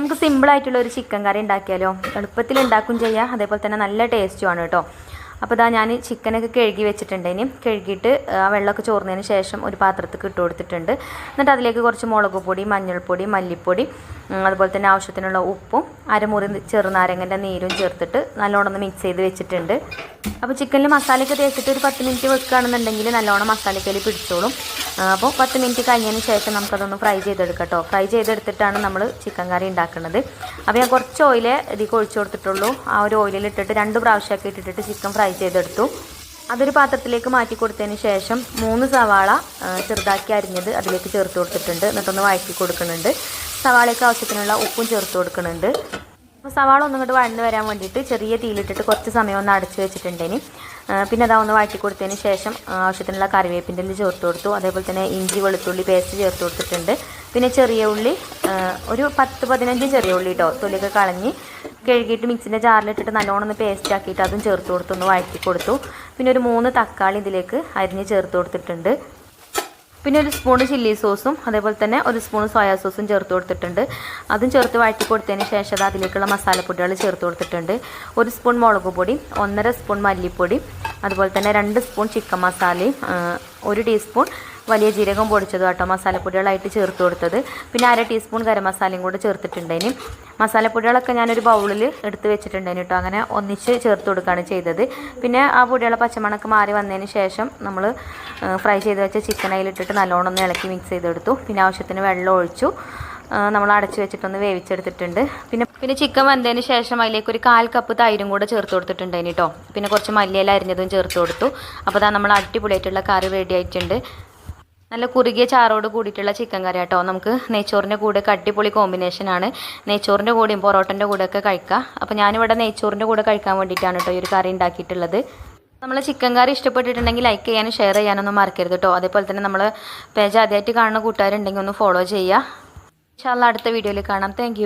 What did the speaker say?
നമുക്ക് സിമ്പിളായിട്ടുള്ള ഒരു ചിക്കൻ കറി ഉണ്ടാക്കിയാലോ? എളുപ്പത്തിൽ ഉണ്ടാക്കും ചെയ്യാം. അതേപോലെ തന്നെ നല്ല ടേസ്റ്റുമാണ് കേട്ടോ. അപ്പോൾ ഇതാ ഞാൻ ചിക്കനൊക്കെ കഴുകി വെച്ചിട്ടുണ്ട് ഇനി. കഴുകിയിട്ട് ആ വെള്ളമൊക്കെ ചോർന്നതിന് ശേഷം ഒരു പാത്രത്തിൽ ഇട്ട് കൊടുത്തിട്ടുണ്ട്. എന്നിട്ട് അതിലേക്ക് കുറച്ച് മുളക് പൊടി മഞ്ഞൾപ്പൊടി മല്ലിപ്പൊടി അതുപോലെ തന്നെ ആവശ്യത്തിനുള്ള ഉപ്പും അരമുറി ചെറുനാരങ്ങന്റെ നീരും ചേർത്തിട്ട് നല്ലോണം മിക്സ് ചെയ്ത് വെച്ചിട്ടുണ്ട്. അപ്പോൾ ചിക്കനിൽ മസാലയൊക്കെ തേച്ചിട്ട് ഒരു പത്ത് മിനിറ്റ് വെക്കുകയാണെന്നുണ്ടെങ്കിൽ നല്ലോണം മസാലക്കയിൽ പിടിച്ചോളും. അപ്പോൾ പത്ത് മിനിറ്റ് കഴിഞ്ഞതിന് ശേഷം നമുക്കതൊന്ന് ഫ്രൈ ചെയ്തെടുക്കാം ഫ്രൈ ചെയ്തെടുത്തിട്ടാണ് നമ്മൾ ചിക്കൻ കറി ഉണ്ടാക്കുന്നത്. അപ്പോൾ ഞാൻ കുറച്ച് ഓയിൽ ഇതിൽ ഒഴിച്ചു കൊടുത്തിട്ടുള്ളൂ. ആ ഒരു ഓയിലിൽ ഇട്ടിട്ട് രണ്ട് പ്രാവശ്യമൊക്കെ ഇട്ടിട്ട് ചിക്കൻ ഫ്രൈ ചെയ്തെടുത്തു. അതൊരു പാത്രത്തിലേക്ക് മാറ്റി കൊടുത്തതിന് ശേഷം മൂന്ന് സവാള ചെറുതാക്കി അരിഞ്ഞത് അതിലേക്ക് ചേർത്ത് കൊടുത്തിട്ടുണ്ട്. എന്നിട്ടൊന്ന് വഴറ്റി കൊടുക്കുന്നുണ്ട്. സവാളയ്ക്ക് ആവശ്യത്തിനുള്ള ഉപ്പും ചേർത്ത് കൊടുക്കുന്നുണ്ട്. അപ്പോൾ സവാള ഒന്നും ഇങ്ങോട്ട് വഴന്ന് വരാൻ വേണ്ടിയിട്ട് ചെറിയ തീയിലിട്ടിട്ട് കുറച്ച് സമയം ഒന്ന് അടച്ച് വെച്ചിട്ടുണ്ടേന് പിന്നെ അതാ ഒന്ന് വഴറ്റി കൊടുത്തതിന് ശേഷം ആവശ്യത്തിനുള്ള കറിവേപ്പിന്റെ ചേർത്ത് കൊടുത്തു. അതേപോലെ തന്നെ ഇഞ്ചി വെളുത്തുള്ളി പേസ്റ്റ് ചേർത്ത് കൊടുത്തിട്ടുണ്ട്. പിന്നെ ചെറിയ ഉള്ളി ഒരു പത്ത് പതിനഞ്ച് ചെറിയ ഉള്ളി കേട്ടോ തൊലിയൊക്കെ കളഞ്ഞ് കഴുകിയിട്ട് മിക്സിന്റെ ജാറിലിട്ടിട്ട് നല്ലോണം ഒന്ന് പേസ്റ്റ് ആക്കിയിട്ട് അതും ചേർത്ത് കൊടുത്തു ഒന്ന് വഴറ്റി കൊടുത്തു. പിന്നെ ഒരു മൂന്ന് തക്കാളി ഇതിലേക്ക് അരിഞ്ഞ് ചേർത്ത് കൊടുത്തിട്ടുണ്ട്. പിന്നെ ഒരു സ്പൂൺ ചില്ലി സോസും അതേപോലെ തന്നെ ഒരു സ്പൂൺ സോയാ സോസും ചേർത്ത് കൊടുത്തിട്ടുണ്ട്. അതും ചേർത്ത് വഴറ്റി കൊടുത്തതിന് ശേഷം അത് അതിലേക്കുള്ള മസാലപ്പൊടികൾ ചേർത്ത് കൊടുത്തിട്ടുണ്ട്. ഒരു സ്പൂൺ മുളക് പൊടി ഒന്നര സ്പൂൺ മല്ലിപ്പൊടി അതുപോലെ തന്നെ രണ്ട് സ്പൂൺ ചിക്കൻ മസാലയും ഒരു ടീസ്പൂൺ വലിയ ജീരകം പൊടിച്ചതും കേട്ടോ മസാലപ്പൊടികളായിട്ട് ചേർത്ത് കൊടുത്തത്. പിന്നെ അര ടീസ്പൂൺ ഗരം മസാലയും കൂടെ ചേർത്തിട്ടുണ്ടേന് മസാലപ്പൊടികളൊക്കെ ഞാനൊരു ബൗളിൽ എടുത്ത് വെച്ചിട്ടുണ്ടേന് കേട്ടോ അങ്ങനെ ഒന്നിച്ച് ചേർത്ത് കൊടുക്കുകയാണ് ചെയ്തത്. പിന്നെ ആ പൊടികളെ പച്ചമണക്ക് മാറി വന്നതിന് ശേഷം നമ്മൾ ഫ്രൈ ചെയ്ത് വെച്ച ചിക്കൻ അതിലിട്ടിട്ട് നല്ലോണം ഒന്ന് ഇളക്കി മിക്സ് ചെയ്തെടുത്തു. പിന്നെ ആവശ്യത്തിന് വെള്ളം ഒഴിച്ചു. നമ്മൾ അടച്ചു വെച്ചിട്ടൊന്ന് വേവിച്ചെടുത്തിട്ടുണ്ട്. പിന്നെ പിന്നെ ചിക്കൻ വന്നതിന് ശേഷം അതിലേക്ക് ഒരു കാൽ കപ്പ് തൈരും കൂടെ ചേർത്ത് കൊടുത്തിട്ടുണ്ട് കേട്ടോ പിന്നെ കുറച്ച് മല്ലിയില അരിഞ്ഞതും ചേർത്ത് കൊടുത്തു. അപ്പോൾ അതാ നമ്മൾ അടിപൊളിയായിട്ടുള്ള കറി റെഡി ആയിട്ടുണ്ട്. നല്ല കുറുകിയ ചാറോട് കൂടിയിട്ടുള്ള ചിക്കൻ കറി കേട്ടോ നമുക്ക് നെയ്ച്ചോറിന്റെ കൂടെ അടിപൊളി കോമ്പിനേഷനാണ് നെയ്ച്ചോറിന്റെ കൂടെയും പൊറോട്ടന്റെ കൂടെയൊക്കെ കഴിക്കാം. അപ്പോൾ ഞാനിവിടെ നെയ്ച്ചോറിന്റെ കൂടെ കഴിക്കാൻ വേണ്ടിയിട്ടാണ് കേട്ടോ ഈ ഒരു കറി ഉണ്ടാക്കിയിട്ടുള്ളത്. നമ്മൾ ചിക്കൻ കറി ഇഷ്ടപ്പെട്ടിട്ടുണ്ടെങ്കിൽ ലൈക്ക് ചെയ്യാനും ഷെയർ ചെയ്യാനൊന്നും മറക്കരുത് കേട്ടോ അതേപോലെ തന്നെ നമ്മൾ പേജ് ആദ്യമായിട്ട് കാണുന്ന കൂട്ടുകാരുണ്ടെങ്കിൽ ഒന്ന് ഫോളോ ചെയ്യുക ഇൻഷാല്ല അടുത്ത വീഡിയോയിൽ കാണാം. താങ്ക്